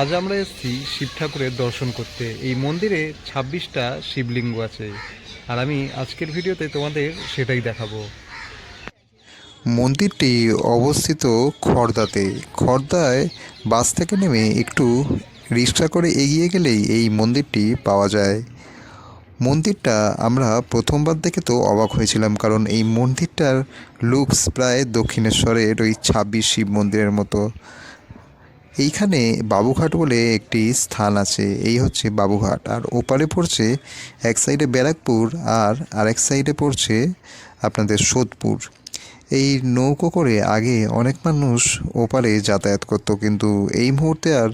আজ আমরা এসেছি শিব ঠাকুরের দর্শন করতে। এই মন্দিরে ছাব্বিশটা শিবলিঙ্গ আছে। আর আমি আজকের ভিডিওতে তোমাদের সেটাই দেখাবো। মন্দিরটি অবস্থিত খর্দাতে। খর্দায় বাস থেকে নেমে একটু রিক্সা করে এগিয়ে গেলেই এই মন্দিরটি পাওয়া যায়। মন্দিরটা আমরা প্রথমবার দেখে তো অবাক হয়েছিলাম, কারণ এই মন্দিরটার লুকস প্রায় দক্ষিণেশ্বরের ওই ছাব্বিশ শিব মন্দিরের মতো। এইখানে বাবুঘাট বলে একটি স্থান আছে, এই হচ্ছে বাবুঘাট। আর ওপারে পড়ছে এক সাইডে ব্যারাকপুর আর আরেক সাইডে পড়ছে আপনাদের সোদপুর। এই নৌকো করে আগে অনেক মানুষ ওপারে যাতায়াত করতো, কিন্তু এই মুহূর্তে আর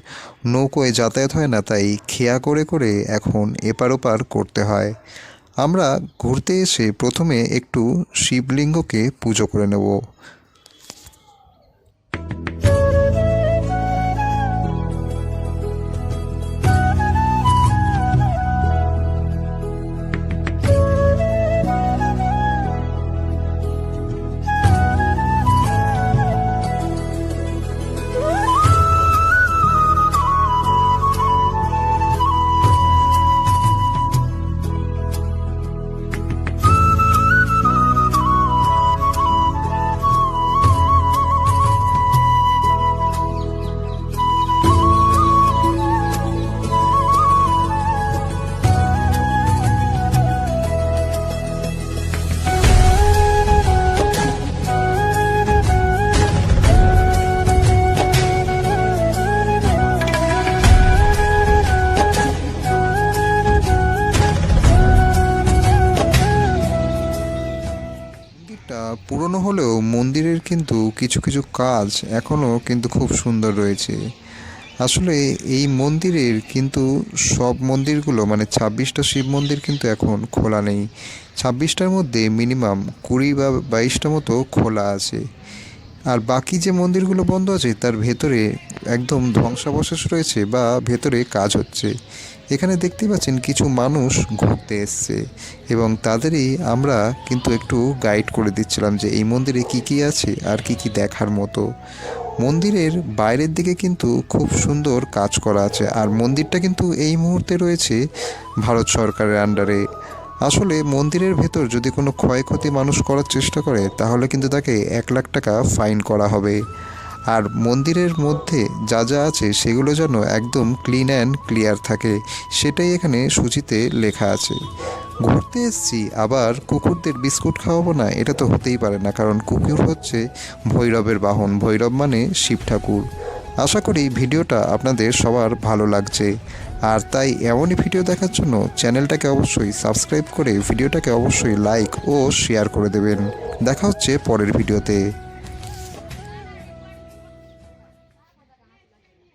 নৌকোয় যাতায়াত হয় না, তাই খেয়া করে করে এখন এপার ওপার করতে হয়। আমরা ঘুরতে এসে প্রথমে একটু শিবলিঙ্গকে পুজো করে নেব। পুরনো হলেও মন্দিরের কিন্তু কিছু কিছু কাজ এখনও কিন্তু খুব সুন্দর রয়েছে। আসলে এই মন্দিরের কিন্তু সব মন্দিরগুলো মানে ছাব্বিশটা শিব মন্দির কিন্তু এখন খোলা নেই। ছাব্বিশটার মধ্যে মিনিমাম কুড়ি বা বাইশটা মতো খোলা আছে। আর বাকি যে মন্দিরগুলো বন্ধ আছে, তার ভেতরে একদম ধ্বংসাবশেষ রয়েছে বা ভেতরে কাজ হচ্ছে। এখানে দেখতে পাচ্ছেন কিছু মানুষ ঘুরতে এসছে এবং তাদেরই আমরা কিন্তু একটু গাইড করে দিচ্ছিলাম যে এই মন্দিরে কি কি আছে আর কি কি দেখার মতো। মন্দিরের বাইরের দিকে কিন্তু খুব সুন্দর কাজ করা আছে আর মন্দিরটা কিন্তু এই মুহূর্তে রয়েছে ভারত সরকারের আন্ডারে আসলে মন্দিরের ভেতর যদি কোনো ক্ষয়ক্ষতি মানুষ করার চেষ্টা করে, তাহলে কিন্তু তাকে এক লাখ টাকা ফাইন করা হবে। আর মন্দিরের মধ্যে যা যা আছে, সেগুলো যেন একদম ক্লিন অ্যান্ড ক্লিয়ার থাকে। সেটাই এখানে সূচিতে লেখা আছে। ঘুরতে এসছি, আবার কুকুরদের বিস্কুট খাওয়াবো না, এটা তো হতেই পারে না, কারণ কুকুর হচ্ছে ভৈরবের বাহন। ভৈরব মানে শিব ঠাকুর। আশা করি ভিডিওটা আপনাদের সবার ভালো লাগছে। আর তাই এমনই ভিডিও দেখার জন্য চ্যানেলটাকে অবশ্যই সাবস্ক্রাইব করে ভিডিওটাকে অবশ্যই লাইক ও শেয়ার করে দেবেন। দেখা হচ্ছে পরের ভিডিওতে।